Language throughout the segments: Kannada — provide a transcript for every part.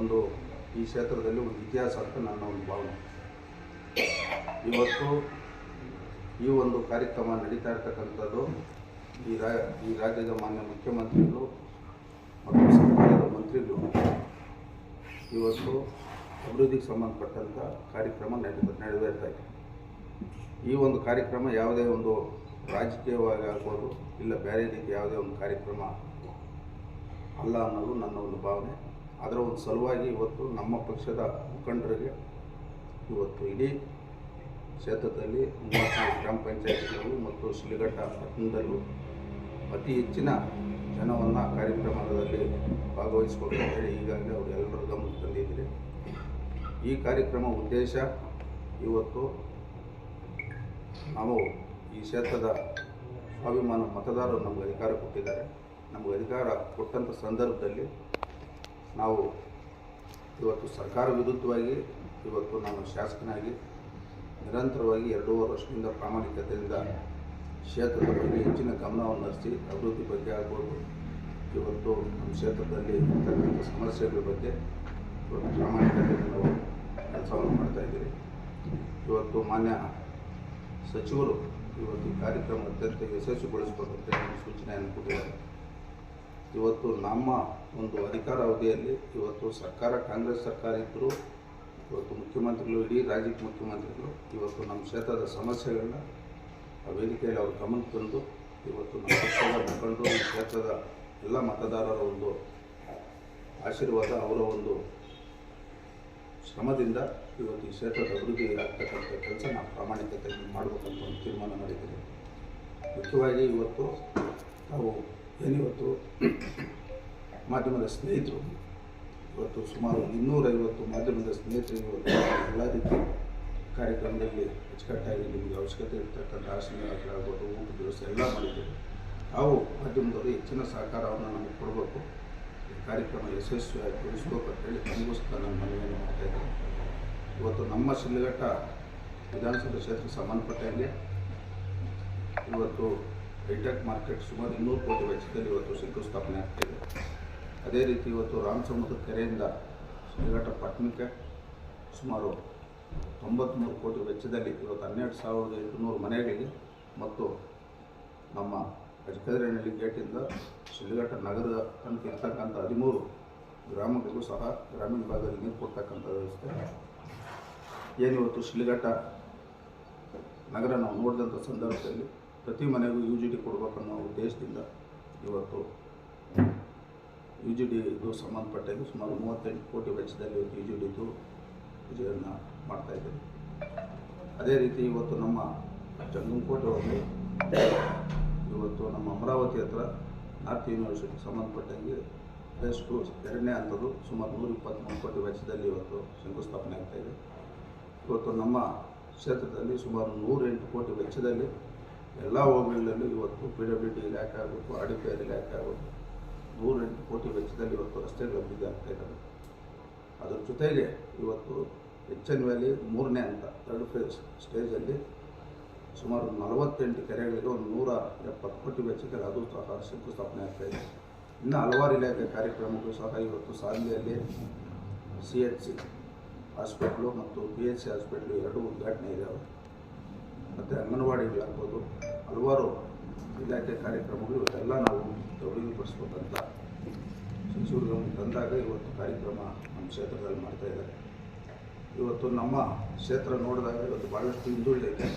ಒಂದು ಈ ಕ್ಷೇತ್ರದಲ್ಲಿ ಒಂದು ಇತಿಹಾಸ ಅಂತ ನನ್ನ ಒಂದು ಭಾವನೆ. ಇವತ್ತು ಈ ಒಂದು ಕಾರ್ಯಕ್ರಮ ನಡೀತಾ ಇರ್ತಕ್ಕಂಥದ್ದು ಈ ರಾ, ಈ ರಾಜ್ಯದ ಮಾನ್ಯ ಮುಖ್ಯಮಂತ್ರಿಗಳು ಮತ್ತು ಸರ್ಕಾರದ ಮಂತ್ರಿಗಳು. ಇವತ್ತು ಅಭಿವೃದ್ಧಿಗೆ ಸಂಬಂಧಪಟ್ಟಂಥ ಕಾರ್ಯಕ್ರಮ ನಡೆದು ನೆರವೇರ್ತಾ ಇದೆ. ಈ ಒಂದು ಕಾರ್ಯಕ್ರಮ ಯಾವುದೇ ಒಂದು ರಾಜಕೀಯವಾಗಿ ಆಗ್ಬೋದು ಇಲ್ಲ ಬೇರೆ ರೀತಿ ಯಾವುದೇ ಒಂದು ಕಾರ್ಯಕ್ರಮ ಅಲ್ಲ ಅನ್ನೋದು ನನ್ನ ಒಂದು ಭಾವನೆ. ಅದರ ಒಂದು ಸಲುವಾಗಿ ಇವತ್ತು ನಮ್ಮ ಪಕ್ಷದ ಮುಖಂಡರಿಗೆ ಇವತ್ತು ಇಡೀ ಕ್ಷೇತ್ರದಲ್ಲಿ ಮೂವತ್ತ್ನಾಲ್ಕು ಗ್ರಾಮ ಪಂಚಾಯತ್ಗಳು ಮತ್ತು ಶಿಲಿಘಟ್ಟ ಪಟ್ಟಣದಲ್ಲೂ ಅತಿ ಹೆಚ್ಚಿನ ಜನವನ್ನು ಕಾರ್ಯಕ್ರಮದಲ್ಲಿ ಹೇಳಿ ಈಗಾಗಲೇ ಅವರು ಎಲ್ಲರ ತಂದಿದ್ದೀರಿ. ಈ ಕಾರ್ಯಕ್ರಮ ಉದ್ದೇಶ ಇವತ್ತು ನಾವು ಈ ಕ್ಷೇತ್ರದ ಸ್ವಾಭಿಮಾನ ಮತದಾರರು ನಮಗೆ ಅಧಿಕಾರ ಕೊಟ್ಟಿದ್ದಾರೆ. ನಮಗೆ ಅಧಿಕಾರ ಕೊಟ್ಟಂಥ ಸಂದರ್ಭದಲ್ಲಿ ನಾವು ಇವತ್ತು ಸರ್ಕಾರ ವಿರುದ್ಧವಾಗಿ, ಇವತ್ತು ನಾನು ಶಾಸಕನಾಗಿ ನಿರಂತರವಾಗಿ ಎರಡೂವರೆ ವರ್ಷದಿಂದ ಪ್ರಾಮಾಣಿಕತೆಯಿಂದ ಕ್ಷೇತ್ರದ ಬಗ್ಗೆ ಹೆಚ್ಚಿನ ಗಮನವನ್ನು ಹರಿಸಿ, ಅಭಿವೃದ್ಧಿ ಬಗ್ಗೆ ಆಗ್ಬೋದು, ಇವತ್ತು ನಮ್ಮ ಕ್ಷೇತ್ರದಲ್ಲಿ ಇರ್ತಕ್ಕಂಥ ಸಮಸ್ಯೆಗಳ ಬಗ್ಗೆ ಇವತ್ತು ಪ್ರಾಮಾಣಿಕತೆಯಿಂದ ನಾವು ಕೆಲಸವನ್ನು ಮಾಡ್ತಾಯಿದ್ದೀವಿ ಇವತ್ತು ಮಾನ್ಯ ಸಚಿವರು ಇವತ್ತು ಈ ಕಾರ್ಯಕ್ರಮ ಅತ್ಯಂತ ಅಂತ ಸೂಚನೆಯನ್ನು ಕೊಟ್ಟಿದ್ದಾರೆ. ಇವತ್ತು ನಮ್ಮ ಒಂದು ಅಧಿಕಾರ ಅವಧಿಯಲ್ಲಿ ಇವತ್ತು ಸರ್ಕಾರ, ಕಾಂಗ್ರೆಸ್ ಸರ್ಕಾರ ಇದ್ದರು ಇವತ್ತು ಮುಖ್ಯಮಂತ್ರಿಗಳು, ಇಡೀ ರಾಜ್ಯಕ್ಕೆ ಮುಖ್ಯಮಂತ್ರಿಗಳು, ಇವತ್ತು ನಮ್ಮ ಕ್ಷೇತ್ರದ ಸಮಸ್ಯೆಗಳನ್ನ ವೇದಿಕೆಯಲ್ಲಿ ಅವರು ಗಮನಕ್ಕೆ ತಂದು, ಇವತ್ತು ನಮ್ಮ ಪಕ್ಷದ ಮುಖಂಡರು, ಈ ಕ್ಷೇತ್ರದ ಎಲ್ಲ ಮತದಾರರ ಒಂದು ಆಶೀರ್ವಾದ, ಅವರ ಒಂದು ಶ್ರಮದಿಂದ ಇವತ್ತು ಈ ಕ್ಷೇತ್ರದ ಅಭಿವೃದ್ಧಿ ಆಗ್ತಕ್ಕಂಥ ಕೆಲಸ ನಾವು ಪ್ರಾಮಾಣಿಕತೆಯನ್ನು ಮಾಡಬೇಕಂತ ಒಂದು ತೀರ್ಮಾನ ಮಾಡಿದ್ದೇವೆ. ಮುಖ್ಯವಾಗಿ ಇವತ್ತು ನಾವು ಏನಿವತ್ತು ಮಾಧ್ಯಮದ ಸ್ನೇಹಿತರು, ಇವತ್ತು ಸುಮಾರು ಇನ್ನೂರೈವತ್ತು ಮಾಧ್ಯಮದ ಸ್ನೇಹಿತರು ಇವತ್ತು ಎಲ್ಲ ರೀತಿ ಕಾರ್ಯಕ್ರಮದಲ್ಲಿ ಅಚ್ಚುಕಟ್ಟಾಗಿ ನಿಮಗೆ ಅವಶ್ಯಕತೆ ಇರ್ತಕ್ಕಂಥ ಆಸನಗಳಾಗ್ಬೋದು ಊಟದ ವ್ಯವಸ್ಥೆ ಎಲ್ಲ ಮಾಡಿದ್ದೇವೆ. ನಾವು ಮಾಧ್ಯಮದವರು ಹೆಚ್ಚಿನ ಸಹಕಾರವನ್ನು ನಮಗೆ ಕೊಡಬೇಕು. ಈ ಕಾರ್ಯಕ್ರಮ ಯಶಸ್ವಿಯಾಗಿ ಗೊಳಿಸ್ಬೇಕು ಅಂತೇಳಿ ನಮಗೋಸ್ಕರ ನಾನು ಮನವಿಯನ್ನು ಮಾಡ್ತಾಯಿದ್ದೀನಿ ಇವತ್ತು ನಮ್ಮ ಶಿಲ್ಘಟ್ಟ ವಿಧಾನಸಭಾ ಕ್ಷೇತ್ರಕ್ಕೆ ಸಂಬಂಧಪಟ್ಟಂಗೆ ಇವತ್ತು ಹೈಟೆಕ್ ಮಾರ್ಕೆಟ್ ಸುಮಾರು ಇನ್ನೂರು ಕೋಟಿ ವೆಚ್ಚದಲ್ಲಿ ಇವತ್ತು ಶಂಕುಸ್ಥಾಪನೆ ಆಗ್ತಿದೆ. ಅದೇ ರೀತಿ ಇವತ್ತು ರಾಮಸಮುದ್ರ ಕೆರೆಯಿಂದ ಶಿಲ್ಘಟ್ಟ ಪಟ್ಟಣಕ್ಕೆ ಸುಮಾರು ತೊಂಬತ್ತ್ಮೂರು ಕೋಟಿ ವೆಚ್ಚದಲ್ಲಿ ಇವತ್ತು ಹನ್ನೆರಡು ಸಾವಿರದ ಎಂಟುನೂರು ಮನೆಗಳಿಗೆ ಮತ್ತು ನಮ್ಮ ಅಜಕದರಹಳ್ಳಿ ಗೇಟಿಂದ ಶಿಲ್ಘಟ್ಟ ನಗರದ ತನಕ ಇರ್ತಕ್ಕಂಥ ಹದಿಮೂರು ಗ್ರಾಮಗಳಿಗೂ ಸಹ ಗ್ರಾಮೀಣ ಭಾಗದಲ್ಲಿ ನೀರು ಕೊಡ್ತಕ್ಕಂಥ ವ್ಯವಸ್ಥೆ. ಏನಿವತ್ತು ಶಿಲಿಘಟ್ಟ ನಗರ ನಾವು ನೋಡಿದಂಥ ಸಂದರ್ಭದಲ್ಲಿ ಪ್ರತಿ ಮನೆಗೂ ಯು ಜಿ ಡಿ ಕೊಡಬೇಕನ್ನೋ ಉದ್ದೇಶದಿಂದ ಇವತ್ತು ಯು ಜಿ ಡಿ ಇದು ಸಂಬಂಧಪಟ್ಟಂಗೆ ಸುಮಾರು ಮೂವತ್ತೆಂಟು ಕೋಟಿ ವೆಚ್ಚದಲ್ಲಿ ಇವತ್ತು ಯು ಜಿ ಡಿದು ಪೂಜೆಯನ್ನು ಮಾಡ್ತಾಯಿದ್ದೀವಿ ಅದೇ ರೀತಿ ಇವತ್ತು ನಮ್ಮ ಜಂಗಂಕೋಟೆ ಹೋಗಿ ಇವತ್ತು ನಮ್ಮ ಅಮರಾವತಿ ಹತ್ರ ನಾರ್ತ್ ಯೂನಿವರ್ಸಿಟಿ ಸಂಬಂಧಪಟ್ಟಂಗೆ ಫೇಸ್ ಟು ಎರಡನೇ ಹಂತದ್ದು ಸುಮಾರು ನೂರ ಇಪ್ಪತ್ತ್ಮೂರು ಕೋಟಿ ವೆಚ್ಚದಲ್ಲಿ ಇವತ್ತು ಶಂಕುಸ್ಥಾಪನೆ ಆಗ್ತಾಯಿದೆ ಇವತ್ತು ನಮ್ಮ ಕ್ಷೇತ್ರದಲ್ಲಿ ಸುಮಾರು ನೂರೆಂಟು ಕೋಟಿ ವೆಚ್ಚದಲ್ಲಿ ಎಲ್ಲ ಹೋಬಳಿಗಳಲ್ಲೂ ಇವತ್ತು ಪಿ ಡಬ್ಲ್ಯೂ ಡಿ ಇಲಾಖೆ ಆಗಬೇಕು, ಆರ್ ಡಿ ಪಿ ಆರ್ ಇಲಾಖೆ ಆಗಬೇಕು. ನೂರೆಂಟು ಕೋಟಿ ವೆಚ್ಚದಲ್ಲಿ ಇವತ್ತು ರಸ್ತೆಗಳು ಅಭಿವೃದ್ಧಿ ಆಗ್ತಾ ಇದ್ದಾವೆ. ಅದ್ರ ಜೊತೆಗೆ ಇವತ್ತು ಎಚ್ ಎನ್ ವ್ಯಾಲಿ ಮೂರನೇ ಹಂತ ಥರ್ಡ್ ಫೇಸ್ ಸ್ಟೇಜಲ್ಲಿ ಸುಮಾರು ನಲವತ್ತೆಂಟು ಕೆರೆಗಳಿಗೆ ಒಂದು ನೂರ ಎಪ್ಪತ್ತು ಕೋಟಿ ವೆಚ್ಚದಲ್ಲಿ ಅದು ಸಹ ಶಂಕುಸ್ಥಾಪನೆ ಆಗ್ತಾಯಿದೆ ಇನ್ನು ಹಲವಾರು ಇಲಾಖೆ ಕಾರ್ಯಕ್ರಮಗಳು ಸಹ ಇವತ್ತು ಸಾಲಿಯಲ್ಲಿ ಸಿ ಎಚ್ ಸಿ ಹಾಸ್ಪಿಟ್ಲು ಮತ್ತು ಬಿ ಎಚ್ ಸಿ ಹಾಸ್ಪಿಟ್ಲು ಎರಡೂ ಉದ್ಘಾಟನೆ ಇದ್ದಾವೆ ಮತ್ತು ಅಂಗನವಾಡಿಗಳಾಗ್ಬೋದು, ಹಲವಾರು ಇಲಾಖೆ ಕಾರ್ಯಕ್ರಮಗಳು ಇವತ್ತೆಲ್ಲ ನಾವು ಅಭಿವೃದ್ಧಿಪಡಿಸ್ಬೇಕಂತ ಸಚಿವರು ಗಮನಕ್ಕೆ ತಂದಾಗ ಇವತ್ತು ಕಾರ್ಯಕ್ರಮ ನಮ್ಮ ಕ್ಷೇತ್ರದಲ್ಲಿ ಮಾಡ್ತಾ ಇದ್ದಾರೆ. ಇವತ್ತು ನಮ್ಮ ಕ್ಷೇತ್ರ ನೋಡಿದಾಗ ಇವತ್ತು ಭಾಳಷ್ಟು ಹಿಂದುಳಿದೈತೆ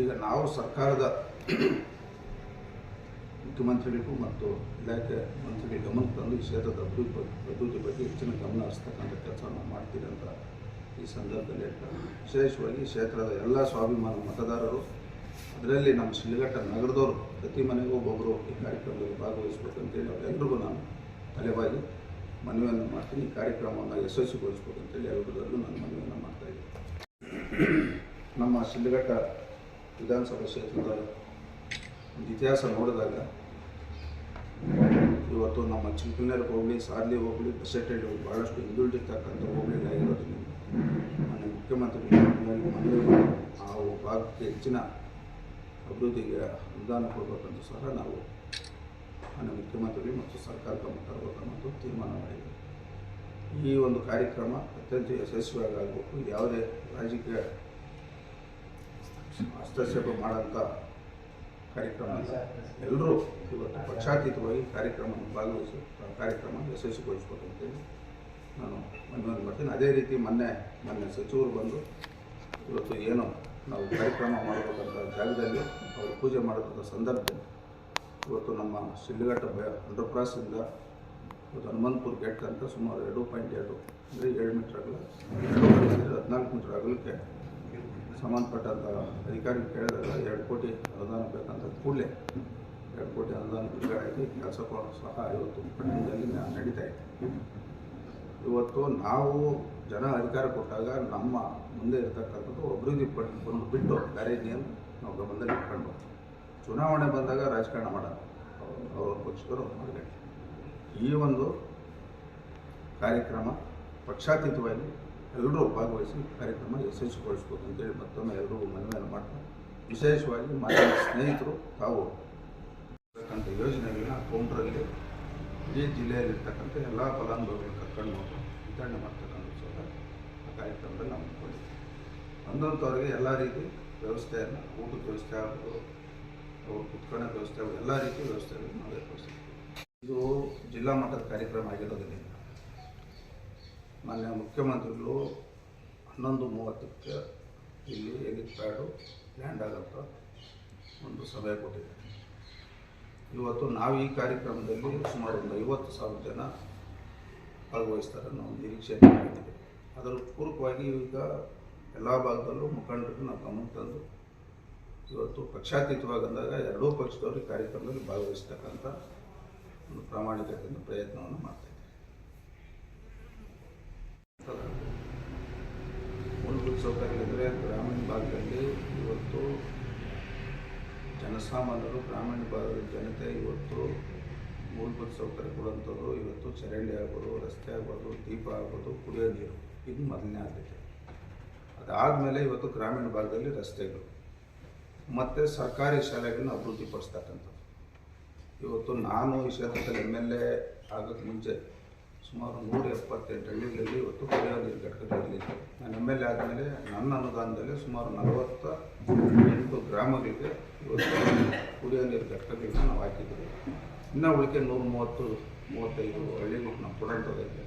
ಈಗ ನಾವು ಸರ್ಕಾರದ ಮುಖ್ಯಮಂತ್ರಿಗಳಿಗೂ ಮತ್ತು ಇಲಾಖೆ ಮಂತ್ರಿಗಳಿಗೆ ಗಮನಕ್ಕೆ ತಂದು ಈ ಕ್ಷೇತ್ರದ ಅಭಿವೃದ್ಧಿ ಅಭಿವೃದ್ಧಿ ಬಗ್ಗೆ ಹೆಚ್ಚಿನ ಗಮನ ಹರಿಸ್ತಕ್ಕಂಥ ಕೆಲಸವನ್ನು ಮಾಡ್ತೀರಿ ಅಂತ ಈ ಸಂದರ್ಭದಲ್ಲಿ ವಿಶೇಷವಾಗಿ ಕ್ಷೇತ್ರದ ಎಲ್ಲ ಸ್ವಾಭಿಮಾನ ಮತದಾರರು, ಅದರಲ್ಲಿ ನಮ್ಮ ಶಿಲ್ಘಟ್ಟ ನಗರದವರು, ಪ್ರತಿ ಮನೆಗೂ ಒಬ್ಬೊಬ್ಬರು ಈ ಕಾರ್ಯಕ್ರಮದಲ್ಲಿ ಭಾಗವಹಿಸ್ಬೇಕಂತೇಳಿ ಅವರೆಲ್ಲರಿಗೂ ನಾನು ತಲೆಬಾಗಿ ಮನವಿಯನ್ನು ಮಾಡ್ತೀನಿ. ಈ ಕಾರ್ಯಕ್ರಮವನ್ನು ಯಶಸ್ವಿಗೊಳಿಸ್ಬೇಕಂತೇಳಿ ಎಲ್ಲರಲ್ಲೂ ನಾನು ಮನವಿಯನ್ನು ಮಾಡ್ತಾಯಿದ್ದೀನಿ ನಮ್ಮ ಶಿಲ್ಘಟ್ಟ ವಿಧಾನಸಭಾ ಕ್ಷೇತ್ರದ ಇತಿಹಾಸ ನೋಡಿದಾಗ, ಇವತ್ತು ನಮ್ಮ ಚಿಂಕಲ್ನೇರ್ ಹೋಗಲಿ, ಸಾರ್ಲಿ ಹೋಗಲಿ ಬಸೆಟ್ಟಳ್ಳಿ ಹೋಗಲಿ ಭಾಳಷ್ಟು ಹಿಂದುಳಿದಿರ್ತಕ್ಕಂಥ ಹೋಬಳಿಗಳಾಗಿರೋದ್ರಿಂದ ಮಾನ್ಯ ಮುಖ್ಯಮಂತ್ರಿ ಮನವಿ ಆ ಭಾಗಕ್ಕೆ ಹೆಚ್ಚಿನ ಅಭಿವೃದ್ಧಿಗೆ ಅನುದಾನ ಕೊಡಬೇಕಂತ ಸಹ ನಾವು ಮಾನ್ಯ ಮುಖ್ಯಮಂತ್ರಿ ಮತ್ತು ಸರ್ಕಾರ ಗಮನ ತರಬೇಕನ್ನೋದು ತೀರ್ಮಾನ ಮಾಡಿದೆ. ಈ ಒಂದು ಕಾರ್ಯಕ್ರಮ ಅತ್ಯಂತ ಯಶಸ್ವಿಯಾಗಿ ಆಗಬೇಕು. ಯಾವುದೇ ರಾಜಕೀಯ ಹಸ್ತಕ್ಷೇಪ ಮಾಡೋಂಥ ಕಾರ್ಯಕ್ರಮ ಎಲ್ಲರೂ ಇವತ್ತು ಪಕ್ಷಾತೀತವಾಗಿ ಕಾರ್ಯಕ್ರಮವನ್ನು ಭಾಗವಹಿಸಿ ಕಾರ್ಯಕ್ರಮ ಯಶಸ್ವಿಗೊಳಿಸ್ಬೇಕು ಅಂತೇಳಿ ನಾನು ಮನವಿ ಮಾಡ್ತೀನಿ. ಅದೇ ರೀತಿ ಮೊನ್ನೆ ಮೊನ್ನೆ ಸಚಿವರು ಬಂದು ಇವತ್ತು ಏನು ನಾವು ಕಾರ್ಯಕ್ರಮ ಮಾಡಬೇಕಂತ ಜಾಗದಲ್ಲಿ ಅವರು ಪೂಜೆ ಮಾಡತಕ್ಕಂಥ ಸಂದರ್ಭದಲ್ಲಿ ಇವತ್ತು ನಮ್ಮ ಶಿಡ್ಲಘಟ್ಟ ಬಯ ಅಂಡರ್ಪ್ರಾಸಿಂದ ಇವತ್ತು ಹನುಮಂತಪುರ ಗೇಟ್ ಅಂತ ಸುಮಾರು ಎರಡು ಪಾಯಿಂಟ್ ಎರಡು, ಅಂದರೆ ಏಳು ಮೀಟ್ರ್ ಎರಡು ಹದಿನಾಲ್ಕು ಮೀಟ್ರ್ ಆಗಲಿಕ್ಕೆ ಸಂಬಂಧಪಟ್ಟಂಥ ಅಧಿಕಾರಿ ಕೇಳಿದಾಗ ಎರಡು ಕೋಟಿ ಅನುದಾನ ಬೇಕಂತ ಕೂಡಲೇ ಎರಡು ಕೋಟಿ ಅನುದಾನ ಬಿಡುಗಡೆ ಆಗಿ ಕೆಲಸ ಸಹ ಇವತ್ತು ನಡೀತಾ ಇದೆ ಇವತ್ತು ನಾವು ಜನ ಅಧಿಕಾರ ಕೊಟ್ಟಾಗ ನಮ್ಮ ಮುಂದೆ ಇರ್ತಕ್ಕಂಥದ್ದು ಅಭಿವೃದ್ಧಿ ಬಂದು, ಬಿಟ್ಟು ಬೇರೆ ನಾವು ಗಮನದಲ್ಲಿ ಇಟ್ಕೊಂಡು ಚುನಾವಣೆ ಬಂದಾಗ ರಾಜಕಾರಣ ಮಾಡೋಣ ಅವ್ರ ಪಕ್ಷದವರು ಮಾಡಬೇಕು. ಈ ಒಂದು ಕಾರ್ಯಕ್ರಮ ಪಕ್ಷಾತೀತವಾಗಿ ಎಲ್ಲರೂ ಭಾಗವಹಿಸಿ ಕಾರ್ಯಕ್ರಮ ಯಶಸ್ವಿಗೊಳಿಸ್ಬೇಕು ಅಂತೇಳಿ ಮತ್ತೊಮ್ಮೆ ಎಲ್ಲರೂ ಮನವಿಯನ್ನು ಮಾಡ್ತಾರೆ ವಿಶೇಷವಾಗಿ ಮಾಧ್ಯಮ ಸ್ನೇಹಿತರು ತಾವು ಯೋಜನೆಗಳನ್ನ ಕೌಂಟ್ರಲ್ಲಿ ಇಡೀ ಜಿಲ್ಲೆಯಲ್ಲಿರ್ತಕ್ಕಂಥ ಎಲ್ಲ ಫಲಾನುಭವಿಗಳು ಕರ್ಕೊಂಡು ವಿತರಣೆ ಮಾಡ್ತಕ್ಕಂಥ ಸಹ ಆ ಕಾರ್ಯಕ್ರಮದಲ್ಲಿ ನಾವು ಕೊಡ್ತೀವಿ ಅಂದಂಥವ್ರಿಗೆ ಎಲ್ಲ ರೀತಿ ವ್ಯವಸ್ಥೆಯನ್ನು, ಊಟದ ವ್ಯವಸ್ಥೆ ಆಗ್ಬೋದು, ಅವ್ರು ಕುತ್ಕೊಳ್ಳೋ ವ್ಯವಸ್ಥೆ ಆಗ್ಬೋದು, ಎಲ್ಲ ರೀತಿ ವ್ಯವಸ್ಥೆಗಳನ್ನು ನಾವು ಏರ್ಪಡಿಸ್ತೀವಿ ಇದು ಜಿಲ್ಲಾ ಮಟ್ಟದ ಕಾರ್ಯಕ್ರಮ ಆಗಿರೋದ್ರಿಂದ ಮಾನ್ಯ ಮುಖ್ಯಮಂತ್ರಿಗಳು ಹನ್ನೊಂದು ಮೂವತ್ತಕ್ಕೆ ಇಲ್ಲಿ ಎಲಿಟ್ ಪ್ಯಾಡು ಲ್ಯಾಂಡ್ ಆಗೋಂಥ ಒಂದು ಸಭೆ ಕೊಟ್ಟಿದ್ದಾರೆ. ಇವತ್ತು ನಾವು ಈ ಕಾರ್ಯಕ್ರಮದಲ್ಲಿ ಸುಮಾರು ಒಂದು ಐವತ್ತು ಸಾವಿರ ಜನ ಭಾಗವಹಿಸ್ತಾರೆ ನಾವು ನಿರೀಕ್ಷೆ ಮಾಡಿದ್ದೀವಿ ಅದರ ಪೂರ್ವಕವಾಗಿ ಈಗ ಎಲ್ಲ ಭಾಗದಲ್ಲೂ ಮುಖಂಡರು ನಾವು ಗಮನ ತಂದು ಇವತ್ತು ಪಕ್ಷಾತೀತವಾಗಿ ಅಂದಾಗ ಎರಡೂ ಪಕ್ಷದವರು ಕಾರ್ಯಕ್ರಮದಲ್ಲಿ ಭಾಗವಹಿಸ್ತಕ್ಕಂಥ ಒಂದು ಪ್ರಾಮಾಣಿಕತೆಯಿಂದ ಪ್ರಯತ್ನವನ್ನು ಮಾಡ್ತಾ ಮೂಲಭೂತ ಅಂದರೆ ಗ್ರಾಮೀಣ ಭಾಗದಲ್ಲಿ ಜನಸಾಮಾನ್ಯರು ಗ್ರಾಮೀಣ ಭಾಗದ ಜನತೆ ಇವತ್ತು ಮೂಲಭೂತ ಸೌಕರ್ಯ ಕೊಡುವಂಥದ್ದು ಇವತ್ತು ಚರಂಡಿ ಆಗ್ಬೋದು, ರಸ್ತೆ ಆಗ್ಬೋದು, ದೀಪ ಆಗ್ಬೋದು, ಕುಡಿಯೋ ನೀರು. ಇದು ಮೊದಲನೇ ಆದ್ಯತೆ. ಅದಾದಮೇಲೆ ಇವತ್ತು ಗ್ರಾಮೀಣ ಭಾಗದಲ್ಲಿ ರಸ್ತೆಗಳು. ಮತ್ತು ಸರ್ಕಾರಿ ಶಾಲೆಗಳನ್ನ ಅಭಿವೃದ್ಧಿಪಡಿಸ್ತಕ್ಕಂಥದ್ದು. ಇವತ್ತು ನಾನು ಈ ಕ್ಷೇತ್ರದಲ್ಲಿ ಎಂ ಎಲ್ ಎ ಆಗೋಕ್ಕೆ ಮುಂಚೆ ಸುಮಾರು ನೂರ ಎಪ್ಪತ್ತೆಂಟು ಹಳ್ಳಿಗಳಲ್ಲಿ ಇವತ್ತು ಕುಡಿಯೋ ನೀರು ಘಟಕದಲ್ಲಿ ನಾನು ಎಂ ಎಲ್ ಎ ಆದಮೇಲೆ ನನ್ನ ಅನುದಾನದಲ್ಲಿ ಸುಮಾರು ನಲವತ್ತ ಎಂಟು ಗ್ರಾಮಗಳಿಗೆ ಇವತ್ತು ಕುಡಿಯೋ ನೀರು ಘಟಕಗಳನ್ನ ನಾವು ಹಾಕಿದ್ದೀವಿ. ಇನ್ನೂ ಉಳಿಕೆ ನೂರ ಮೂವತ್ತು, ಮೂವತ್ತೈದು ಹಳ್ಳಿಗಳಿಗೆ ನಾವು ಕೊಡೋಂಥದ್ದೈತೆ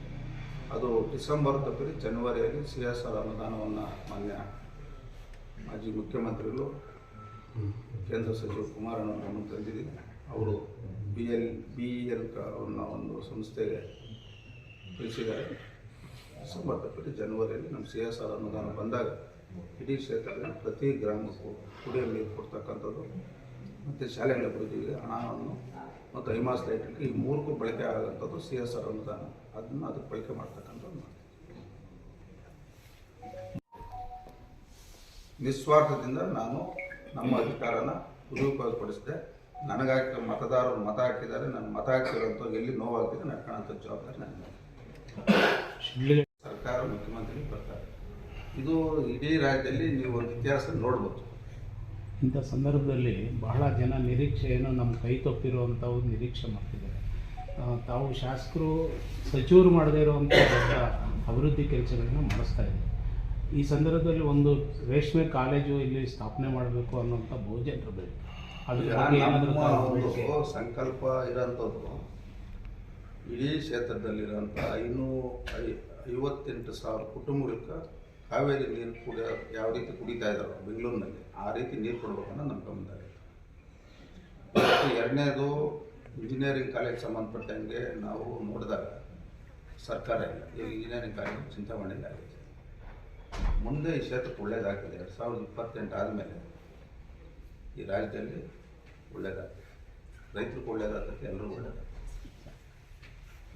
ಅದು ಡಿಸೆಂಬರ್ ತಪ್ಪಿ ಜನವರಿಯಲ್ಲಿ ಸಿ ಎಸ್ ಆರ್ ಅನುದಾನವನ್ನು ಮಾನ್ಯ ಮಾಜಿ ಮುಖ್ಯಮಂತ್ರಿಗಳು ಕೇಂದ್ರ ಸಚಿವ ಕುಮಾರಣ್ಣ ಗಮನ ತಂದಿದ್ದೀನಿ ಅವರು ಬಿ ಎಲ್ ಬಿ ಎಲ್ ಅನ್ನೋ ಒಂದು ಸಂಸ್ಥೆಗೆ ತಿಳಿಸಿದ್ದಾರೆ ಸಂಬಂಧಪಟ್ಟ ಜನವರಿಯಲ್ಲಿ ನಮ್ಮ ಸಿ ಎಸ್ ಆರ್ ಅನುದಾನ ಬಂದಾಗ ಇಡೀ ಕ್ಷೇತ್ರದಲ್ಲಿ ಪ್ರತಿ ಗ್ರಾಮಕ್ಕೂ ಕುಡಿಯೋ ನೀರು ಕೊಡ್ತಕ್ಕಂಥದ್ದು, ಮತ್ತು ಶಾಲೆಗಳ ಅಭಿವೃದ್ಧಿಗೆ ಹಣವನ್ನು ಮತ್ತು ಐಮಾಸ್ ಲೈಟ್ಗೆ, ಈ ಮೂರಕ್ಕೂ ಬಳಕೆ ಆಗೋಂಥದ್ದು ಸಿ ಎಸ್ ಆರ್ ಅನುದಾನ ಅದನ್ನು ಅದಕ್ಕೆ ಬಳಕೆ ಮಾಡ್ತಕ್ಕಂಥದ್ದು. ನಿಸ್ವಾರ್ಥದಿಂದ ನಾನು ನಮ್ಮ ಅಧಿಕಾರನ ದುರುಪಯೋಗಪಡಿಸಿದೆ ನನಗಾಕಿ ಮತದಾರರು ಮತ ಹಾಕಿದ್ದಾರೆ ನನ್ನ ಮತ ಹಾಕಿರೋಂಥ ಎಲ್ಲಿ ನೋವಾಗ್ತಿದೆ ನಡ್ಕೊಳ್ಳೋಂಥ ಜವಾಬ್ದಾರಿ ಮೇಲೆ. ಸರ್ಕಾರ ಮುಖ್ಯಮಂತ್ರಿ ಬರ್ತಾರೆ. ಇದು ಇಡೀ ರಾಜ್ಯದಲ್ಲಿ ನೀವು ಒಂದು ಇತಿಹಾಸ ನೋಡ್ಬೋದು. ಇಂಥ ಸಂದರ್ಭದಲ್ಲಿ ಬಹಳ ಜನ ನಿರೀಕ್ಷೆಯನ್ನು ನಮ್ಮ ಕೈ ತಪ್ಪಿರುವಂಥವು ನಿರೀಕ್ಷೆ ಮಾಡ್ತಿದ್ದಾರೆ. ತಾವು ಶಾಸಕರು ಸಚಿವರು ಮಾಡದೇ ಇರುವಂಥ ದೊಡ್ಡ ಅಭಿವೃದ್ಧಿ ಕೆಲಸಗಳನ್ನ ಮಾಡಿಸ್ತಾ ಇದ್ದಾರೆ. ಈ ಸಂದರ್ಭದಲ್ಲಿ ಒಂದು ರೇಷ್ಮೆ ಕಾಲೇಜು ಇಲ್ಲಿ ಸ್ಥಾಪನೆ ಮಾಡಬೇಕು ಅನ್ನೋಂಥ ಬಹುಜನರ ಬೇಡಿಕೆ ಅದ್ರ ಬಗ್ಗೆ ಏನಾದರೂ ಸಂಕಲ್ಪ ಇರೋಂಥದ್ದು ಇಡೀ ಕ್ಷೇತ್ರದಲ್ಲಿರೋಂಥ ಐನೂ ಐ, ಐವತ್ತೆಂಟು ಸಾವಿರ ಕುಟುಂಬಗಳಿಗೆ ಕಾವೇರಿ ನೀರು ಕುಡಿಯ ಯಾವ ರೀತಿ ಕುಡಿತಾ ಇದ್ದಾರೋ ಬೆಂಗಳೂರಿನಲ್ಲಿ ಆ ರೀತಿ ನೀರು ಕೊಡ್ಬೇಕನ್ನೋ ನಮ್ಮ ಗಮನದಲ್ಲಿ ಎರಡನೇದು ಇಂಜಿನಿಯರಿಂಗ್ ಕಾಲೇಜ್ ಸಂಬಂಧಪಟ್ಟಂಗೆ ನಾವು ನೋಡಿದಾಗ ಸರ್ಕಾರ ಇಲ್ಲ. ಇಂಜಿನಿಯರಿಂಗ್ ಕಾಲೇಜ್ ಚಿಂತಾಮಣಿಯಲ್ಲಿ ಆಗಿದೆ ಮುಂದೆ ಈ ಕ್ಷೇತ್ರಕ್ಕೆ ಒಳ್ಳೇದಾಗ್ತದೆ. ಎರಡು ಸಾವಿರದ ಇಪ್ಪತ್ತೆಂಟು ಆದಮೇಲೆ ಈ ರಾಜ್ಯದಲ್ಲಿ ಒಳ್ಳೇದಾಗ್ತದೆ. ರೈತರಿಗೆ ಒಳ್ಳೇದಾಗ್ತದೆ, ಎಲ್ಲರಿಗೂ ಒಳ್ಳೇದಾಗ್ತದೆ.